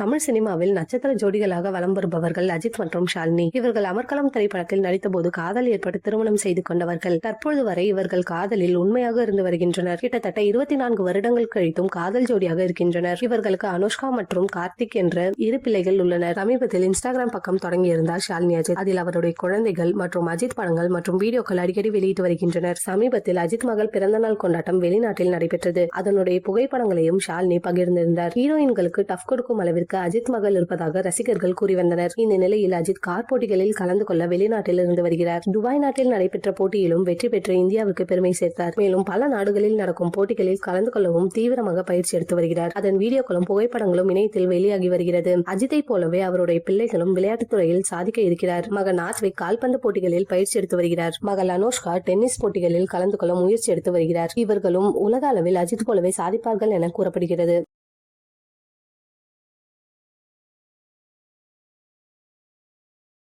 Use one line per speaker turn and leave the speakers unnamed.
தமிழ் சினிமாவில் நட்சத்திர ஜோடிகளாக வலம் வருபவர்கள் அஜித் மற்றும் ஷாலினி. இவர்கள் அமர்கலம் திரைப்படத்தில் நடித்த போது காதல் ஏற்பட்டு திருமணம் செய்து கொண்டவர்கள். தற்பொழுது வரை இவர்கள் காதலில் உண்மையாக இருந்து வருகின்றனர். கிட்டத்தட்ட இருபத்தி நான்கு வருடங்கள் கழித்தும் காதல் ஜோடியாக இருக்கின்றனர். இவர்களுக்கு அனுஷ்கா மற்றும் கார்த்திக் என்ற இரு பிள்ளைகள் உள்ளனர். சமீபத்தில் இன்ஸ்டாகிராம் பக்கம் தொடங்கியிருந்தார் ஷாலினி அஜித். அதில் அவருடைய குழந்தைகள் மற்றும் அஜித் படங்கள் மற்றும் வீடியோக்கள் அடிக்கடி வெளியிட்டு வருகின்றனர். சமீபத்தில் அஜித் மகள் பிறந்தநாள் கொண்டாட்டம் வெளிநாட்டில் நடைபெற்றது. அதனுடைய புகைப்படங்களையும் ஷாலினி பகிர்ந்திருந்தார். ஹீரோயின்களுக்கு டஃப் கொடுக்கும் அளவிற்கு அஜித் மகள் இருப்பதாக ரசிகர்கள் கூறி வந்தனர். இந்த நிலையில் அஜித் கார் போட்டிகளில் கலந்து கொள்ள வெளிநாட்டில் இருந்து வருகிறார். துபாய் நாட்டில் நடைபெற்ற போட்டியிலும் வெற்றி பெற்று இந்தியாவுக்கு பெருமை சேர்த்தார். மேலும் பல நாடுகளில் நடக்கும் போட்டிகளில் கலந்து கொள்ளவும் தீவிரமாக பயிற்சி எடுத்து வருகிறார். அதன் வீடியோக்களும் புகைப்படங்களும் இணையத்தில் வெளியாகி வருகிறது. அஜித்தை போலவே அவருடைய பிள்ளைகளும் விளையாட்டுத் துறையில் சாதிக்க இருக்கிறார். மகன் ஆத்விக் கால்பந்து போட்டிகளில் பயிற்சி எடுத்து வருகிறார். மகள் அனுஷ்கா டென்னிஸ் போட்டிகளில் கலந்து கொள்ள முயற்சி எடுத்து வருகிறார். இவர்களும் உலக அளவில் அஜித் போலவே சாதிப்பார்கள் என கூறப்படுகிறது.